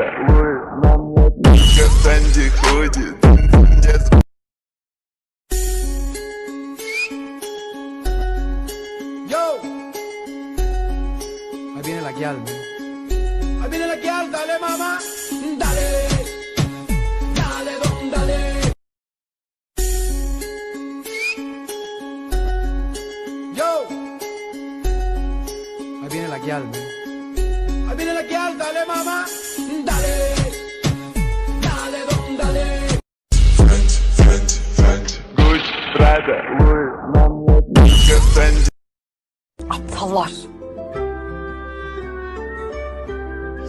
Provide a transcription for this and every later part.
второе нам. Ahí viene la guial, ¿no? Ahí viene la guial, dale mamá, dale. Dale, don, dale. Yo. Ahí viene la guial, ¿no? Ahí viene la guial, dale mamá. Aptallar.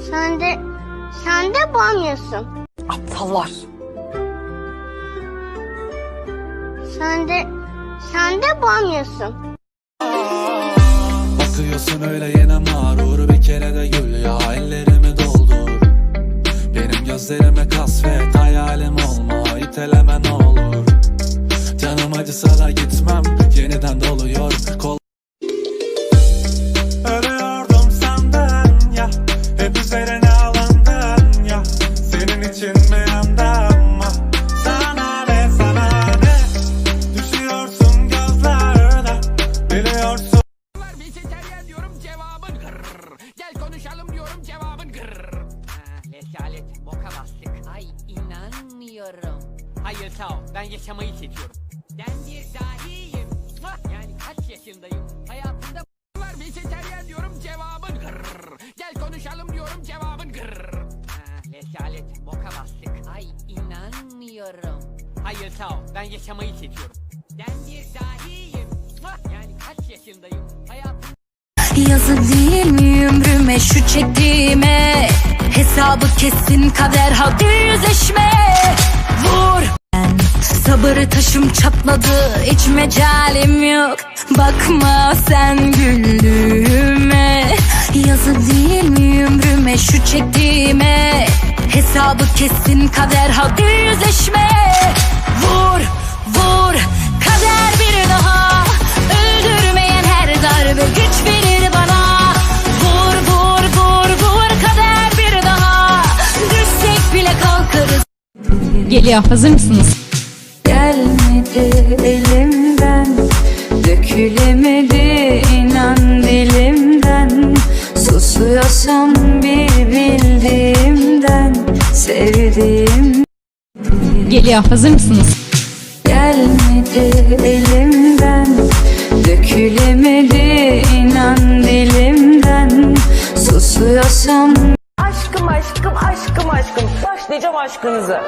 Sen de, sen de banyosun. Aptallar. Sen de, sen de banyosun. Bakıyorsun öyle yine mağrur Bir kere de gül ya Benim gözlerime kasvet Hayalim olma iteleme ne olur. Canım acısa da gitmem Yeniden doluyor Rezalet boka bastık. Ay inanmıyorum. Hayır sağ ol ben yaşamayı seçiyorum. Ben bir dahiyim. Muah! Yani kaç yaşındayım? Hayatımda var vejeteryan diyorum cevabın gırr. Gel konuşalım diyorum cevabın gırr. Ha, Rezalet boka bastık. Ay inanmıyorum. Hayır sağ ol ben yaşamayı seçiyorum. Ben bir dahiyim. Muah! Yani kaç yaşındayım? Hayatımda Yazı değil mi ömrüme kesin kader hadi yüzleşme. Vur. Ben Sabır taşım çatladı. Hiç mecalim yok. Bakma sen güldüğüme. Yazı değil mi ömrüme şu çektiğime? Hesabı kesin kader hadi yüzleşme Geliyor. Hazır mısınız? Gelmedi elimden Dökülemedi inan dilimden Susuyorsam bir bildiğimden Sevdiğim Geliyor. Hazır mısınız? gelmedi elimden Dökülemedi inan dilimden Susuyorsam Aşkım aşkım aşkım aşkım başlayacağım aşkınıza.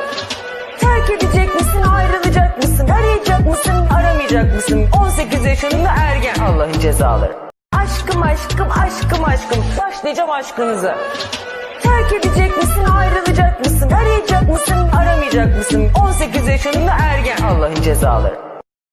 Terk edecek misin ayrılacak mısın arayacak mısın aramayacak mısın 18 yaşında ergen Allah'ın cezaları. Aşkım aşkım aşkım aşkım başlayacağım aşkınıza. Terk edecek misin ayrılacak mısın arayacak mısın aramayacak mısın 18 yaşında ergen Allah'ın cezaları.